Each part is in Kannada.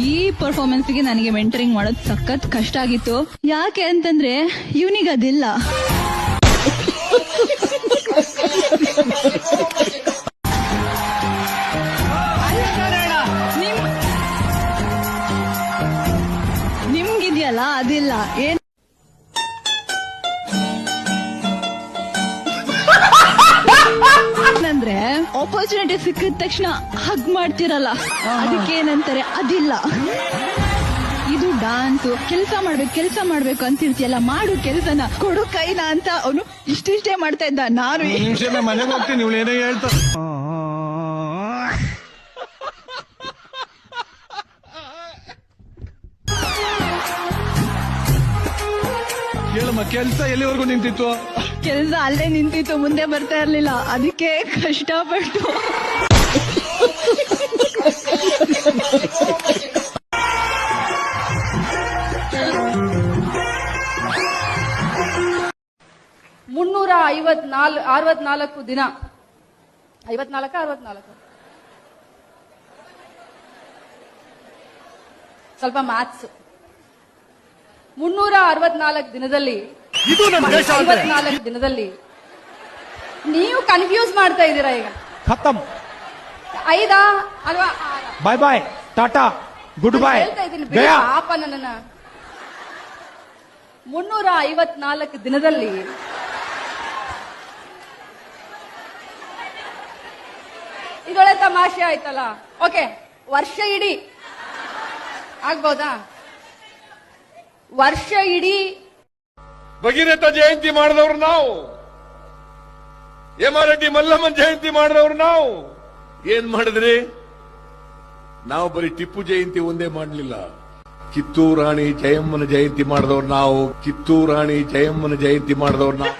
ಈ ಪರ್ಫಾರ್ಮೆನ್ಸ್ಗೆ ನನಗೆ ಮೆಂಟರಿಂಗ್ ಮಾಡೋದು ಸಖತ್ ಕಷ್ಟ ಆಗಿತ್ತು. ಯಾಕೆ ಅಂತಂದ್ರೆ ಇವನಿಗೆ ಅದಿಲ್ಲ ಆಪರ್ಚುನಿಟಿ ಸಿಕ್ಕಿದ ತಕ್ಷಣ ಹಗ್ ಮಾಡ್ತಿರಲ್ಲ? ಅದಕ್ಕೆ ಏನಂತಾರೆ ಅದಿಲ್ಲ. ಇದು ಡಾನ್ಸ್. ಕೆಲಸ ಮಾಡ್ಬೇಕು ಕೆಲಸ ಮಾಡ್ಬೇಕು ಅಂತಿರ್ತಿಯಲ್ಲ ಮಾಡು ಕೆಲಸನ. ಕೊಡು ಕೈನ ಅಂತ ಅವನು ಇಷ್ಟಿಷ್ಟೇ ಮಾಡ್ತಾ ಇದ್ದ ನಾನು ಕೆಲಸ ಮನೆಗೆ ಹೋಗ್ತೀನಿ ಇವಳು ಏನೋ ಹೇಳ್ತಾ ಕೇಳಮ್ಮ ಕೆಲ್ಸ ಎಲ್ಲಿವರೆಗೂ ನಿಂತಿತ್ತು? ಕೆಲಸ ಅಲ್ಲೇ ನಿಂತಿತ್ತು, ಮುಂದೆ ಬರ್ತಾ ಇರ್ಲಿಲ್ಲ. ಅದಕ್ಕೆ ಕಷ್ಟಪಟ್ಟು. ಮುನ್ನೂರ ಐವತ್ನಾಲ್, ಅರವತ್ನಾಲ್ಕು ದಿನ. ಐವತ್ನಾಲ್ಕ, ಅರವತ್ನಾಲ್ಕು? ಸ್ವಲ್ಪ ಮ್ಯಾಥ್ಸ್ ಮುನ್ನೂರ ಅರವತ್ನಾಲ್ಕು ದಿನದಲ್ಲಿ ಇದು ನಮ್ಮ ದೇಶ ಐವತ್ನಾಲ್ಕು ದಿನದಲ್ಲಿ ನೀವು ಕನ್ಫ್ಯೂಸ್ ಮಾಡ್ತಾ ಇದ್ದೀರಾ ಈಗ? ಖತಮ್. ಐದಾ ಅಲ್ವಾ? ಆರಾ? Bye bye tata good bye bye ಹೇಳ್ತಾ ಇದ್ದೀನಿ ಬಿಡಿ ಗಯಾ ಪಾಪ ನನ್ನನ್ನ. ಮುನ್ನೂರ ಐವತ್ನಾಲ್ಕು ದಿನದಲ್ಲಿ ಇದೊಳ್ಳೆ ತಮಾಷೆ ಆಯ್ತಲ್ಲ? ಓಕೆ ವರ್ಷ ಇಡೀ. ಆಗ್ಬೋದಾ? ವರ್ಷ ಇಡೀ ಭಗೀರಥ ಜಯಂತಿ ಮಾಡಿದವರು ನಾವು. ಹೇಮಾರೆಡ್ಡಿ ಮಲ್ಲಮ್ಮನ್ ಜಯಂತಿ ಮಾಡಿದವರು ನಾವು. ಏನ್ ಮಾಡಿದ್ರಿ? ನಾವು ಬರೀ ಟಿಪ್ಪು ಜಯಂತಿ ಒಂದೇ ಮಾಡಲಿಲ್ಲ. ಕಿತ್ತೂರು ರಾಣಿ ಜಯಮ್ಮನ ಜಯಂತಿ ಮಾಡಿದವರು ನಾವು. ಕಿತ್ತೂರು ರಾಣಿ ಜಯಮ್ಮನ ಜಯಂತಿ ಮಾಡಿದವರು ನಾವು.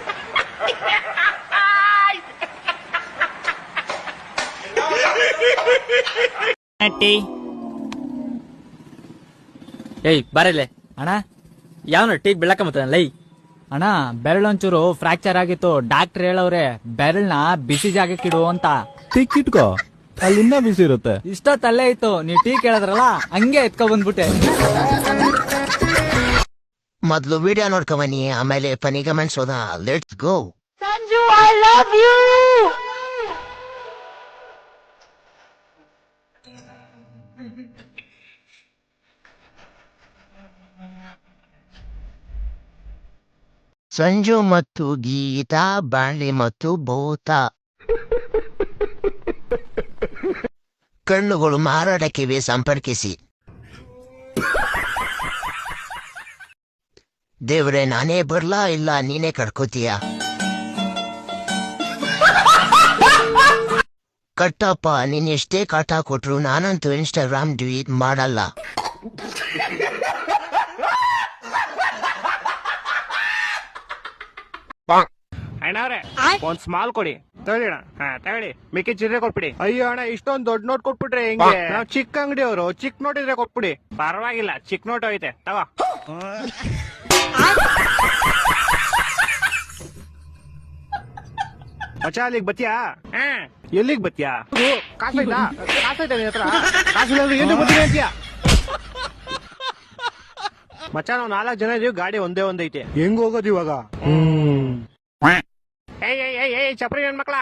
ಏಯ್, ಬರಲೆ. ಅಣ್ಣ, ಯಾವ ಟೀ ಬೆಳಕ ಮತ್ತ ಅಣ್ಣ ಬೆರಳೊಂಚೂರು ಫ್ರಾಕ್ಚರ್ ಆಗಿತ್ತು. ಡಾಕ್ಟರ್ ಹೇಳವ್ರೆ ಬೆರಳ್ನ ಬಿಸಿ ಜಾಗಕ್ಕೆ ಜಾಗಕ್ಕಿಡು ಅಂತ. ಟಿಕ್ಕಿಟ್ಕೋ ಅಲ್ಲಿನ್ನ ಬಿಸಿ ಇರುತ್ತೆ. ಇಷ್ಟೊತ್ತಲ್ಲೇ ಇತ್ತು. ನೀವ್ ಟೀ ಕೇಳಿದ್ರಲ್ಲ ಹಂಗೆ ಎತ್ಕೊ ಬಂದ್ಬಿಟ್ಟೆ. ಮೊದ್ಲು ವಿಡಿಯೋ ನೋಡ್ಕೊಂಬನ್ನಿ ಆಮೇಲೆ ಪನಿ ಹೋದ. ಲೆಟ್ಸ್ ಗೋ ಸಂಜು ಮತ್ತು ಗೀತಾ ಬಾಳೆ ಮತ್ತು ಭೂತ ಕಣ್ಣುಗಳು ಮಾರಾಟಕ್ಕಿವೆ ಸಂಪರ್ಕಿಸಿ. ದೇವ್ರೆ, ನಾನೇ ಬರ್ಲಾ ಇಲ್ಲ, ನೀನೇ ಕಡ್ಕೋತೀಯ ಕಟ್ಟಪ್ಪ, ನೀನ್ ಎಷ್ಟೇ ಕಾಟ ಕೊಟ್ರು ನಾನಂತೂ ಇನ್ಸ್ಟಾಗ್ರಾಮ್ ಟ್ವೀಟ್ ಮಾಡಲ್ಲ. ಅಣ್ಣವ್ರೆ ಒಂದ್ ಸ್ಮಾಲ್ ಕೊಡಿ. ತಗೊಳ್ಳಿ ಅಣ್ಣ ಹಾ ತಗೊಳ್ಳಿ. ಮಿಕ್ಕಿ ಚಿಲ್ಲರೆ ಕೊಟ್ಬಿಡಿ. ಅಯ್ಯೋ ಅಣ್ಣ ಇಷ್ಟೊಂದ್ ದೊಡ್ಡ ನೋಟ್ ಕೊಟ್ಬಿಟ್ರೆ ಹೆಂಗೆ? ನಾವ್ ಚಿಕ್ಕ ಅಂಗಡಿಯವರು ಚಿಕ್ಕ ನೋಟ್ ಇದ್ರೆ ಕೊಟ್ಬಿಡಿ. ಪರವಾಗಿಲ್ಲ ಚಿಕ್ಕ ನೋಟ್ ಐತೆ ತಗೋ. ಮಚ ಅಲ್ಲಿಗ್ ಬತ್ತಿಯಾ? ಹಾ. ಎಲ್ಲಿಗ್ ಬತ್ತಿಯಾ? ಕಾಸೈತಾ ಕಾಸೈತಾ ನಿನ್ ಹತ್ರ? ಕಾಸಿಲ್ಲ ಅಂದ್ರೆ ಏನು ಅಂತೀಯ? ಮಚ್ಚ ನಾವ್ ನಾಲ್ಕು ಜನ ಇದೀವಿ ಗಾಡಿ ಒಂದೇ ಒಂದೈತೆ ಹೆಂಗ್ ಹೋಗೋದು ಇವಾಗ? ಏಯ್ ಏಯ್ ಏಯ್ ಏಯ್ ಚಪ್ರಿ ನನ್ ಮಕ್ಳ.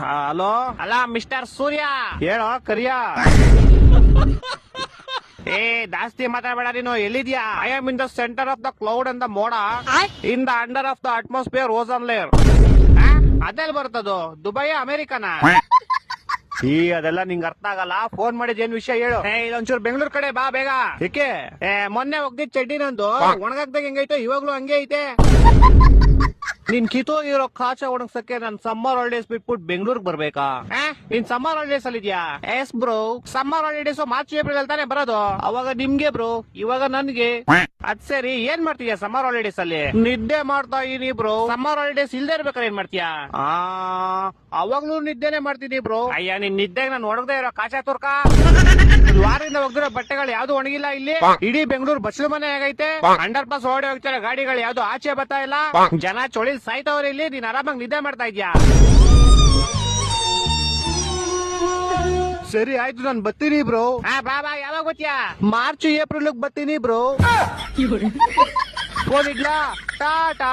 ಹಲೋ? ಅಲ್ಲ ಮಿಸ್ಟರ್ ಸೂರ್ಯ. ಹೇಳೋ ಕರಿಯ. ಏ ಜಾಸ್ತಿ ಮಾತಾಡಬೇಡ ನೀನು ಎಲ್ಲಿದ್ಯಾ? I am in the centre of the cloud and the ಮೋಡ in the under of the atmosphere ozone layer ಅದೆಲ್ಲ ಬರ್ತದ ದುಬೈ ಅಮೆರಿಕನ? ಈ ಅದೆಲ್ಲ ನಿಂಗ್ ಅರ್ಥ ಆಗಲ್ಲ. ಫೋನ್ ಮಾಡಿದ್ ಏನ್ ವಿಷಯ ಹೇಳು. ಏ ಇದೊಂಚೂರು ಬೆಂಗಳೂರು ಕಡೆ ಬಾ ಬೇಗ. ಏಕೆ? ಏ ಮೊನ್ನೆ ಹೋಗ್ದಿದ್ ಚಡ್ಡಿ ನಂದು. ಒಣಗಾಕ್ದಾಗ ಹೆಂಗೈತೆ? ಇವಾಗ್ಲೂ ಹಂಗೆ ಐತೆ. ನಿನ್ ಕಿತ್ತೋಗಿರೋ ಕಾಚ ಒಣಗ್ಸಕ್ಕೆ ನನ್ ಸಮ್ಮರ್ ಹಾಲಿಡೇಸ್ ಬಿಟ್ಬಿಟ್ಟು ಬೆಂಗಳೂರಿಗೆ ಬರ್ಬೇಕಾ? ನಿನ್ ನೀನ್ ಸಮ್ಮರ್ ಹಾಲಿಡೇಸ್ ಅಲ್ಲಿ ಇದ್ಯಾ? Yes bro summer holidays March April ಅಲ್ಲಿ ತಾನೇ ಬರೋದು. ಅವಾಗ ನಿಮ್ಗೆ ಬ್ರೋ ಇವಾಗ ನನ್ಗೆ. ಅದ್ ಸರಿ ಏನ್ ಮಾಡ್ತೀಯ ಸಮ್ಮರ್ ಹಾಲಿಡೇಸ್ ಅಲ್ಲಿ? ನಿದ್ದೆ ಮಾಡ್ತಾ ಇದೀನಿ ಬ್ರೋ ಸಮ್ಮರ್ ಹಾಲಿಡೇಸ್ ಇಲ್ದೇ ಇರ್ಬೇಕಾದ್ರೆ ಏನ್ ಮಾಡ್ತೀಯಾ? ಆ ಅವಾಗ್ಲೂ ನಿದ್ದೆನೆ ಮಾಡ್ತೀನಿ ಬ್ರೋ? ಅಯ್ಯ ನಿನ್ ನಿದ್ದೆಗೆ ನಾನು ಒಣಗದೆ ಇರೋ ಕಾಚಾ ತುರ್ಕ. ಒಂದ್ ವಾರದಿಂದ ಒಗ್ದಿರೋ ಬಟ್ಟೆಗಳು ಯಾವ್ದು ಒಣಗಿಲ್ಲ ಇಲ್ಲಿ. ಇಡೀ ಬೆಂಗಳೂರು ಬಸ್ಲು ಮನೆ ಆಗೈತೆ. ಅಂಡರ್ ಪಾಸ್ ಓಡಿ ಹೋಗ್ತಾರೆ ಗಾಡಿಗಳು ಯಾವ್ದು ಆಚೆ ಬರ್ತಾ ಇಲ್ಲ. ಜನ ಚೊಳಿ ಸಾಯ್ತವ್ರೆ ಇಲ್ಲಿ ನೀನ್ ಆರಾಮಾಗಿ ನಿದ್ದೆ ಮಾಡ್ತಾ ಇದ್ಯಾ? ಸರಿ ಆಯ್ತು ನಾನು ಬತ್ತೀನಿ ಬ್ರೋ. ಹಾ ಬಾ ಬಾ ಯಾವಾಗ ಬರ್ತೀಯಾ? ಮಾರ್ಚ್ ಏಪ್ರಿಲ್ ಬರ್ತೀನಿ ಬ್ರೋ. ಫೋನ್ ಇಡ್ಲಾ. ಟಾಟಾ.